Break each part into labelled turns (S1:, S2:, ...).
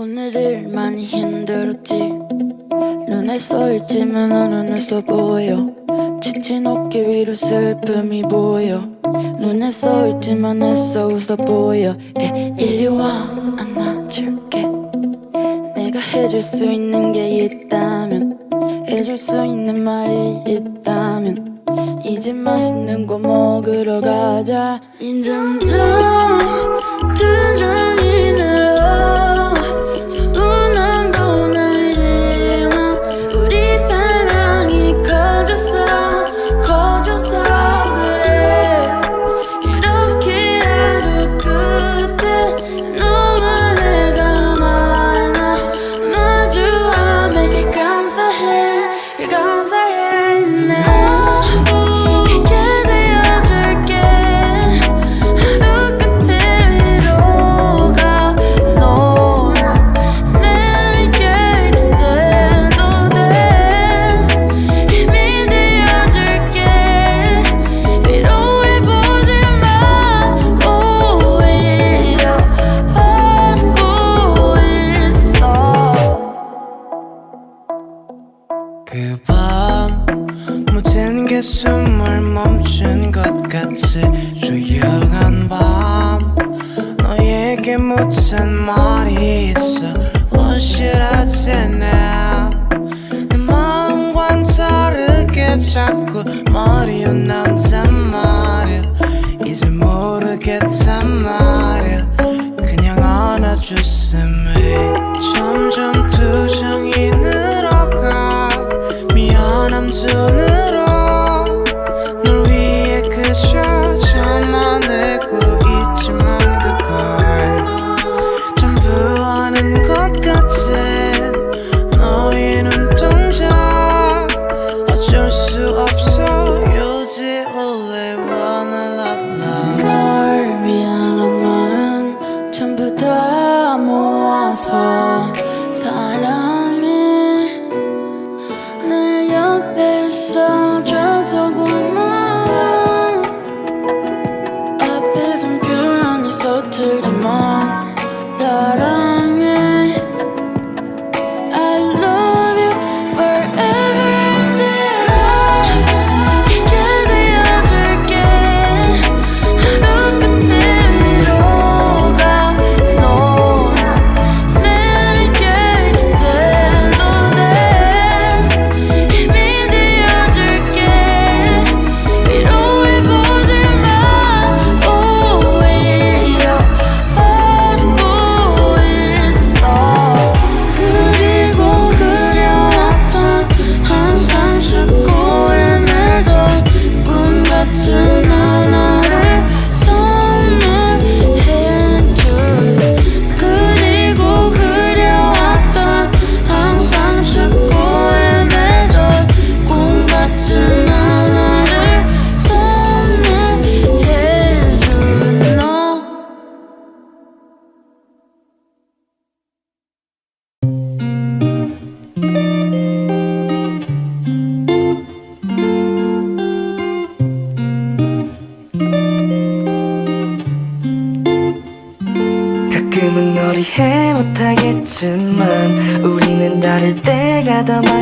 S1: 오늘 일 많이 힘들었지. 눈에 써있지만 너는 웃어 보여. 지친 어깨 위로 슬픔이 보여. 눈에 써있지만 애써 웃어 보여. 에, 이리 와 안아줄게. 내가 해줄 수 있는 게 있다면 해줄 수 있는 말이 있다면 이제 맛있는 거 먹으러 가자. 두 장이 늘어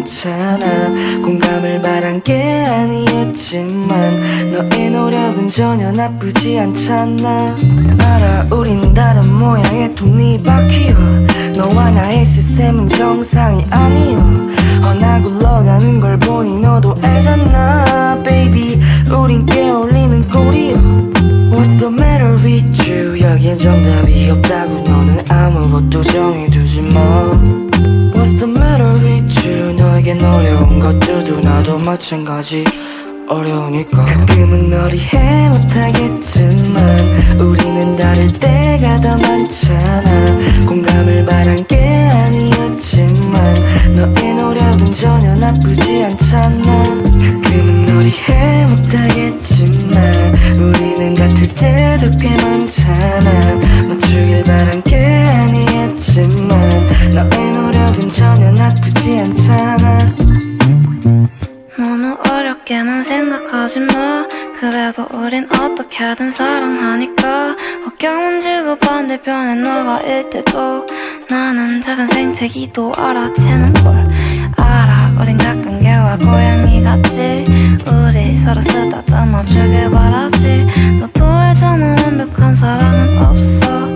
S2: 많잖아. 공감을 바란 게 아니었지만 너의 노력은 전혀 나쁘지 않잖아. 알아 우린 다른 모양의 톱니바퀴야 너와 나의 시스템은 정상이 아니야 허나 굴러가는 걸 보니 너도 알잖아. Baby 우린 깨어올리는 꼴이야 What's the matter with you? 여긴 정답이 없다고. 너는 아무것도 정해두지 마 어려운 것들도 나도 마찬가지. 어려우니까. 가끔은 널 이해 못하겠지만 우리는 다를 때가 더 많잖아. 공감을 바란 게 아니었지만 너의 노력은 전혀 나쁘지 않잖아. 가끔은 널 이해 못하겠지만 우리는 같을 때도 꽤 많잖아. 맞추길 바란 게 아니었지만 너의 노력은 전혀 나쁘지 않잖아
S1: 생각하지 마.
S3: 그래도 우린 어떻게든 사랑하니까. 혹경은 지구 반대편에 너가 있을 때도 나는 작은 생태기도 알아채는 걸 알아. 우린 가끔 개와 고양이 같지. 우리 서로 쓰다듬어 주길 바라지. 너도 알잖아 완벽한 사랑은 없어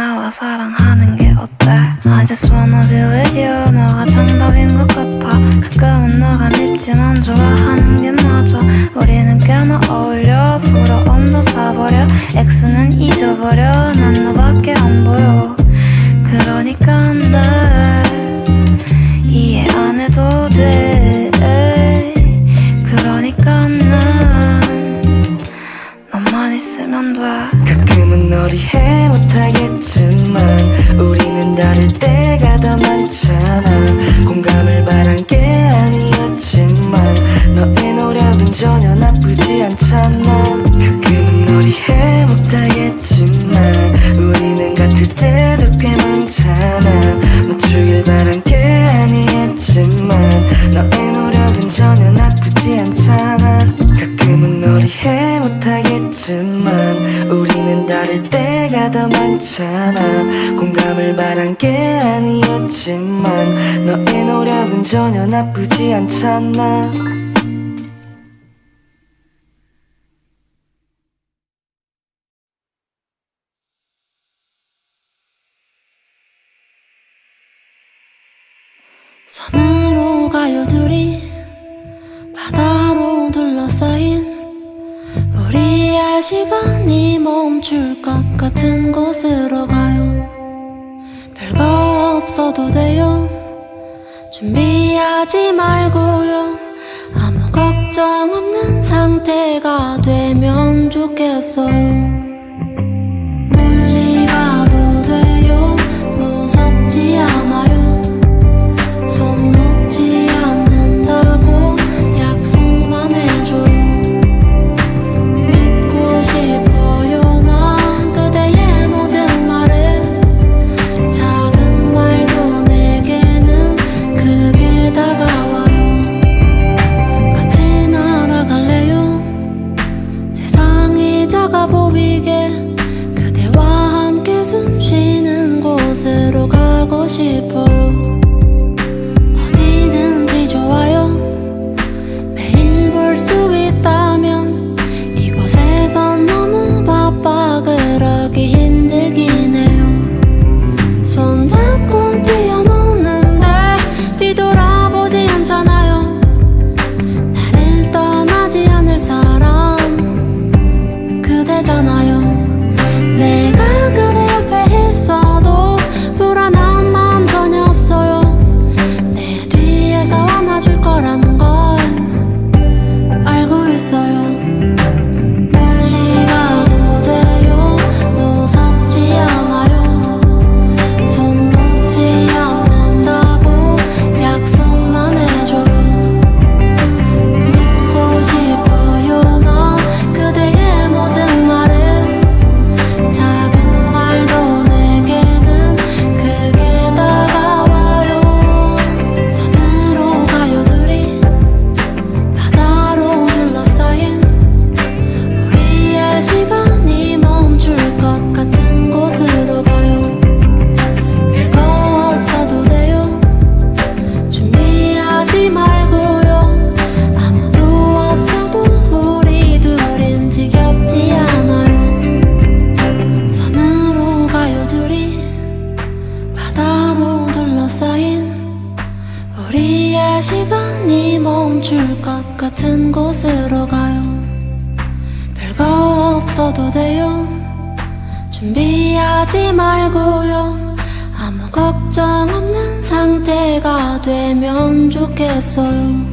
S3: 나와 사랑하는 게 어때? I just wanna be with you. 너가 정답인 것 같아. 가끔은 너가 밉지만 좋아하는 게 맞아. 우리는 꽤나 어울려. 부러움도 사버려. X는 잊어버려. 난 너밖에 안 보여. 그러니까 날 이해 안 해도 돼. 그러니까 난 너만 있으면 돼
S2: 가끔은 널 이해 못하겠지만 우리는 다를 때 더 많잖아. 공감을 바란 게 아니었지만 너의 노력은 전혀 나쁘지 않잖아.
S3: 섬으로 가요 둘이 시간이 멈출 것 같은 곳으로 가요. 별거 없어도 돼요. 준비하지 말고요. 아무 걱정 없는 상태가 되면 좋겠어요 바다로 둘러싸인 우리의 시간이 멈출 것 같은 곳으로 가요. 별거 없어도 돼요. 준비하지 말고요. 아무 걱정 없는 상태가 되면 좋겠어요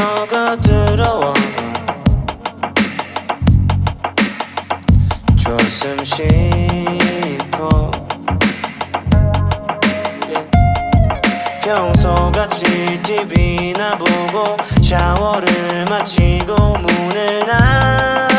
S4: 너가 들어와. 조숨 싶어. 평소같이 TV나 보고 샤워를 마치고 문을 나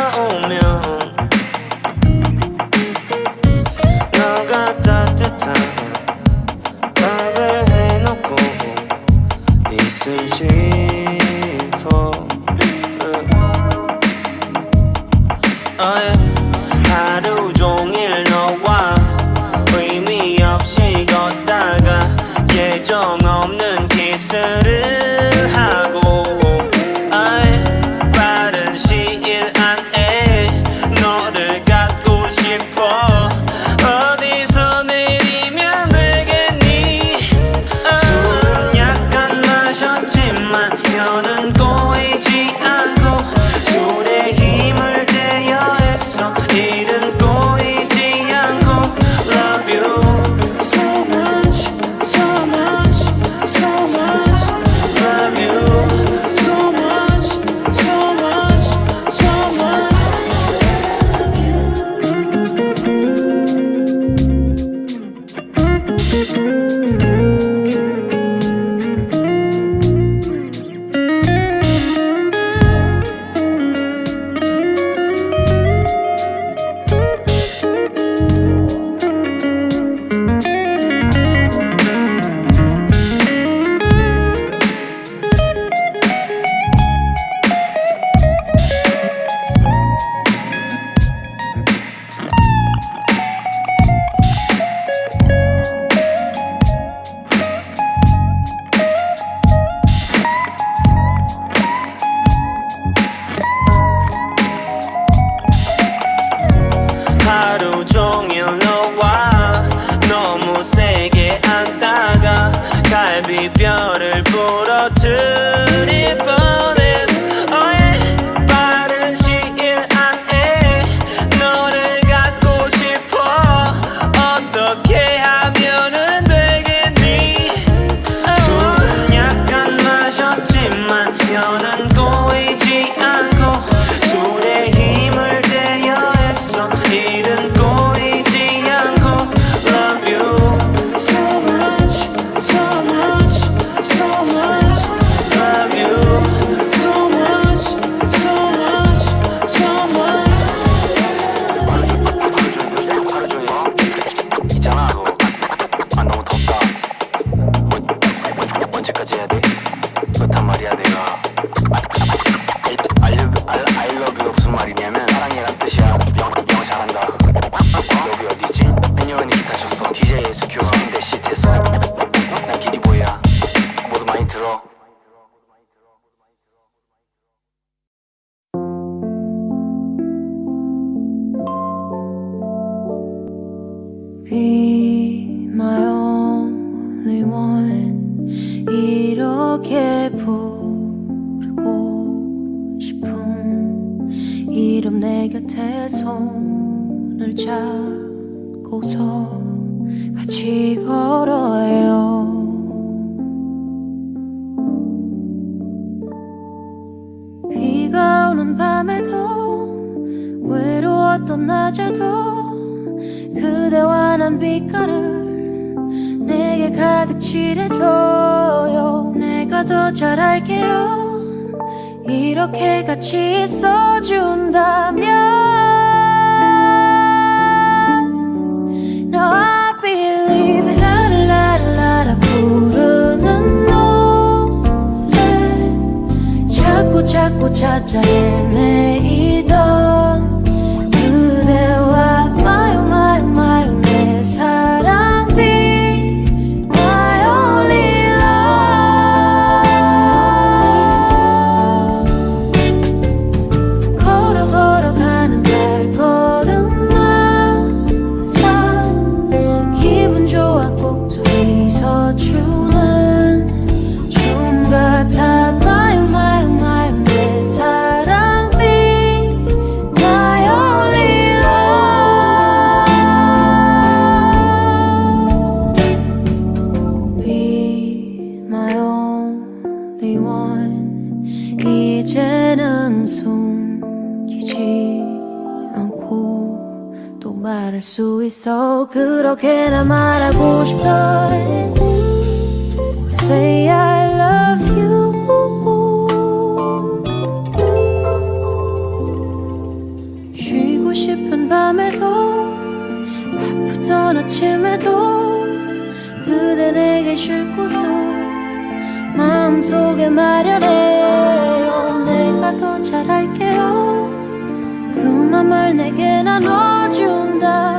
S4: 어떻게
S3: 부르고 싶은 이름 내 곁에 손을 잡고서 같이 걸어요. 비가 오는 밤에도 외로웠던 낮에도 그대와 난 빛깔을 내게 가득 칠해줘. 내가 더잘 알게요. 이렇게 같이 있어준다면 있어. 그렇게나 말하고 싶다 Say I love you. 쉬고 싶은 밤에도 바쁘던 아침에도 그대 내게 쉴 곳을 마음속에 마련해요 내가 더 잘할게요. 그 맘을 내게 나눠준다.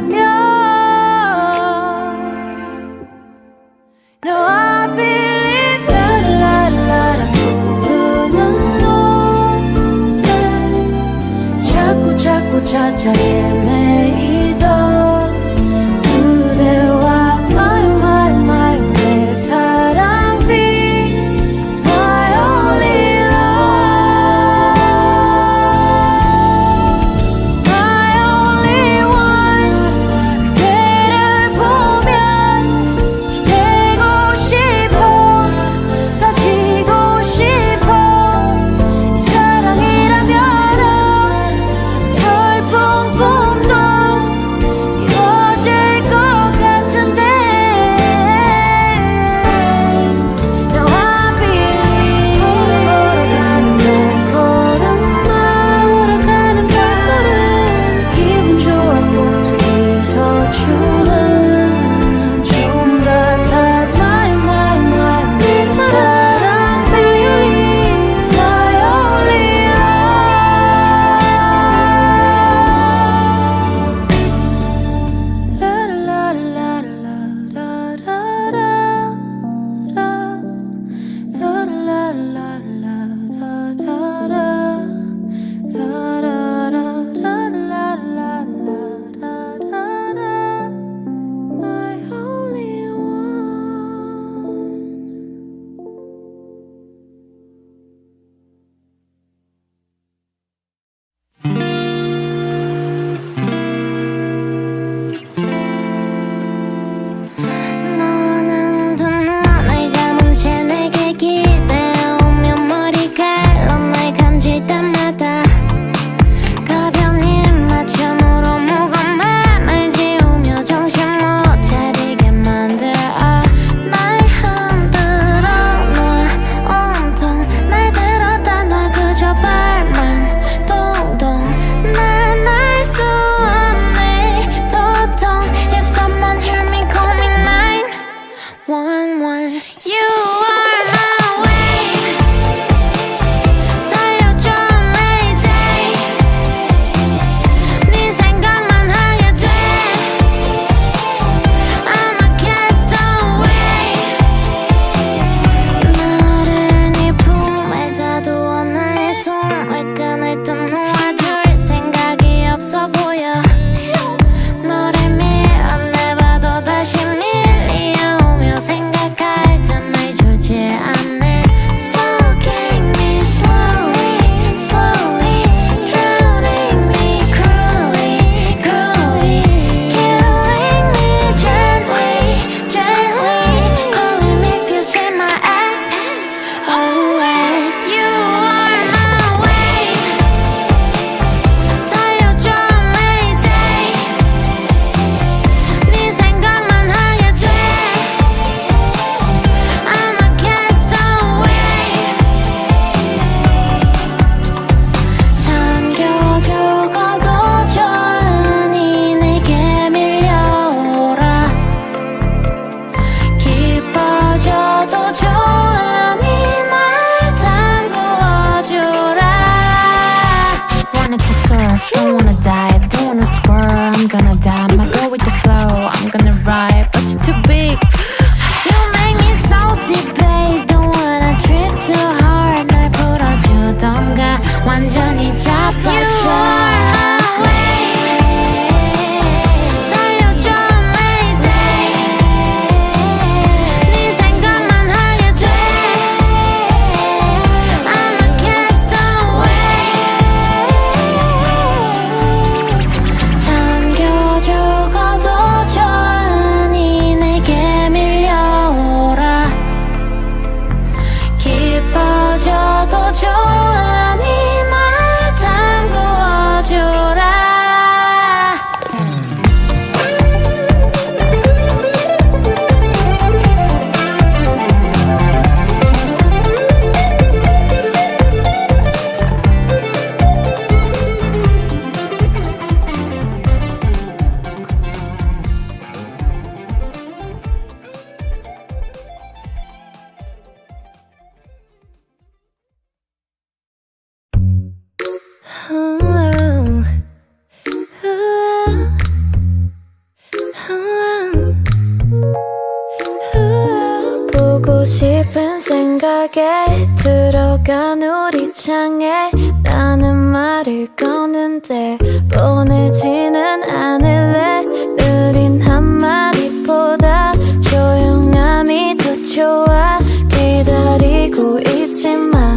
S3: 싶은 생각에 들어간 우리 창에 나는 말을 꺼는데 보내지는 않을래? 느린 한마디보다 조용함이 더 좋아. 기다리고 있지만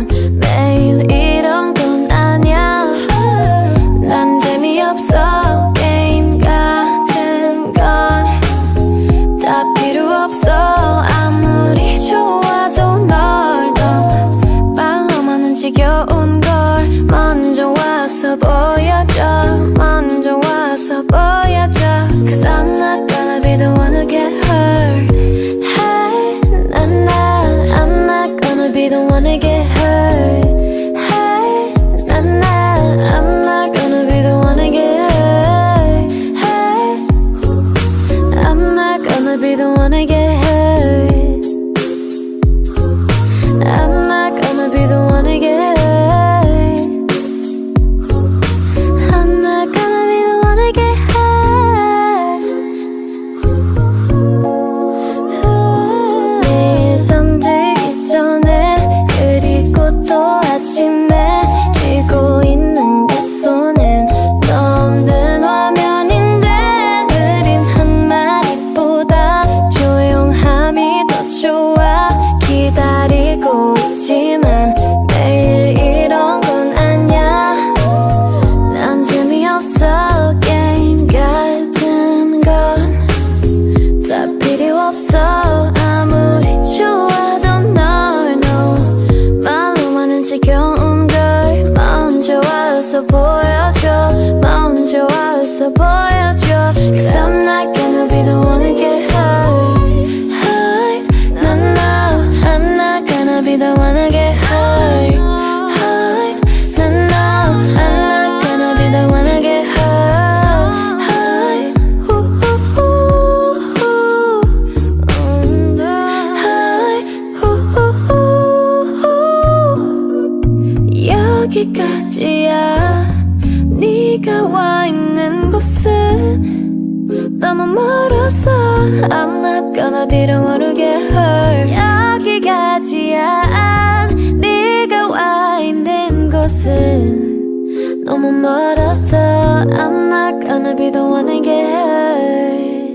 S3: be the one to get hurt. 난 너무 멀어서 I'm not gonna be the one who get hurt 여기까지야 안 네가 와 있는 곳은 너무 멀어서 I'm not gonna be the one who get hurt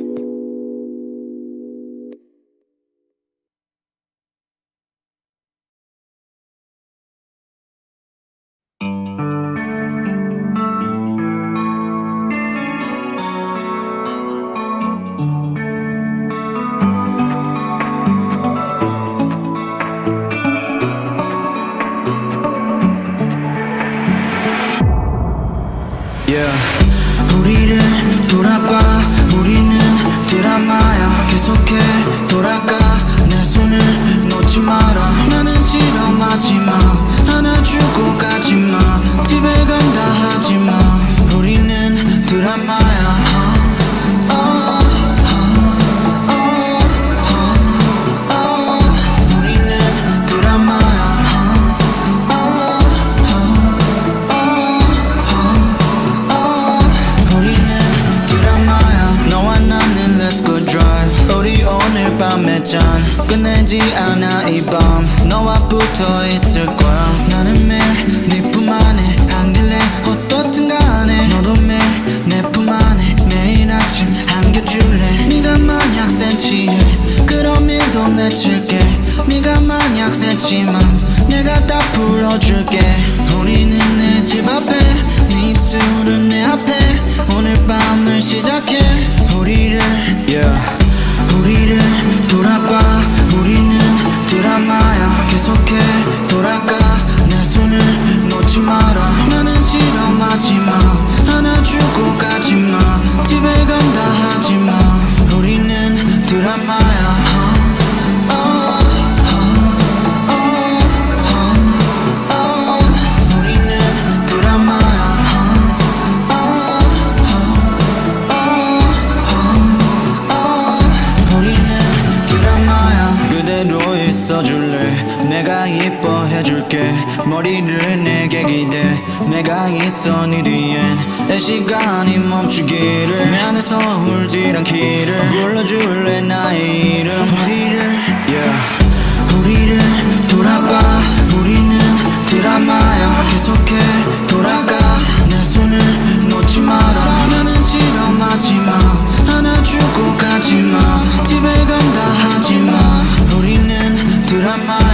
S5: 줄게. 우리는 내 집 앞에 네 입술은 내 앞에. 오늘 밤을 시작해. 우리를 yeah. 내가 있어 네 뒤엔 내 시간이 멈추기를 미안해서 울지 않기를 불러줄래 나의 이름 우리를 yeah. 우리를 돌아봐. 우리는 드라마야. 계속해 돌아가. 내 손을 놓지 마라. 나는 싫어 마지마. 안아주고 가지마. 집에 간다 하지마. 우리는 드라마.